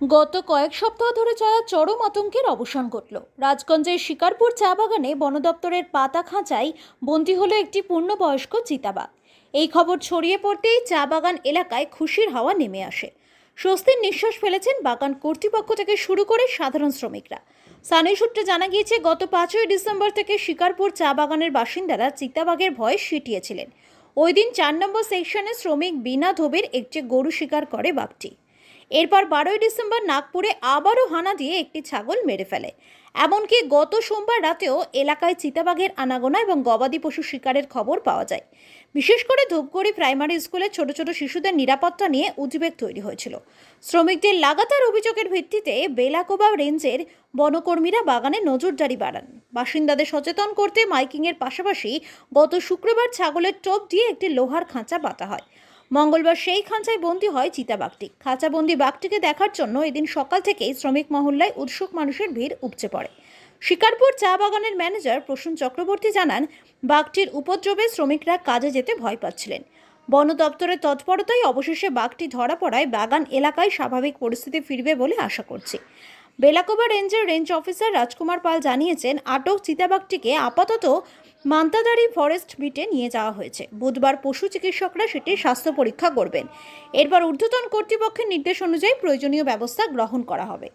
গত কয়েক সপ্তাহ ধরে চলা চরম আতঙ্কের অবসান ঘটল। রাজগঞ্জের শিকারপুর চা বাগানে বন দপ্তরের পাতা খাঁচায় বন্দী হলো একটি পূর্ণবয়স্ক চিতাবাঘ। এই খবর ছড়িয়ে পড়তেই চা বাগান এলাকায় খুশির হাওয়া নেমে আসে। স্বস্তির নিঃশ্বাস ফেলেছেন বাগান কর্তৃপক্ষ থেকে শুরু করে সাধারণ শ্রমিকরা। স্থানীয় সূত্রে জানা গিয়েছে, গত পাঁচই ডিসেম্বর থেকে শিকারপুর চা বাগানের বাসিন্দারা চিতাবাঘের ভয়ে সিটিয়েছিলেন। ওই দিন চার নম্বর সেকশনে শ্রমিক বিনা ধোবের একটি গরু শিকার করে বাঘটি। এরপর বারোই ডিসেম্বর নাগপুরে আবারও হানা দিয়ে একটি ছাগল মেরে ফেলে। এমনকি গত সোমবার রাতেও এলাকায় চিতাবাঘের আনাগোনা এবং গবাদি পশু শিকারের খবর পাওয়া যায়। বিশেষ করে ধূপগুড়ি প্রাইমারি স্কুলে ছোট ছোট শিশুদের নিরাপত্তা নিয়ে উদ্বেগ তৈরি হয়েছিল। শ্রমিকদের লাগাতার অভিযোগের ভিত্তিতে বেলাকোবা রেঞ্জের বনকর্মীরা বাগানে নজরদারি বাড়ান। বাসিন্দাদের সচেতন করতে মাইকিংয়ের পাশাপাশি গত শুক্রবার ছাগলের টোপ দিয়ে একটি লোহার খাঁচা পাতা হয়। মঙ্গলবার সেই খাঁচায় বন্দি হয় চিতাবাঘটি খাঁচাবন্দি বাঘটিকে দেখার জন্য এদিন সকাল থেকেই শ্রমিক মহল্লায় উৎসুক মানুষের ভিড় উপচে পড়ে। শিকারপুর চা বাগানের ম্যানেজার প্রসূন চক্রবর্তী জানান, বাঘটির উপদ্রবে শ্রমিকরা কাজে যেতে ভয় পাচ্ছিলেন। বন দপ্তরের তৎপরতায় অবশেষে বাঘটি ধরা পড়ায় বাগান এলাকায় স্বাভাবিক পরিস্থিতি ফিরবে বলে আশা করছি। বেলাকোবা রেঞ্জের রেঞ্জ অফিসার রাজকুমার পাল জানিয়েছেন, আটক চিতাবাঘটিকে আপাতত মান্তাদারি ফরেস্ট বিটে নিয়ে যাওয়া হয়েছে। বুধবার পশু চিকিৎসকরা সেটির স্বাস্থ্য পরীক্ষা করবেন। এরপর ঊর্ধ্বতন কর্তৃপক্ষের নির্দেশ অনুযায়ী প্রয়োজনীয় ব্যবস্থা গ্রহণ করা হবে।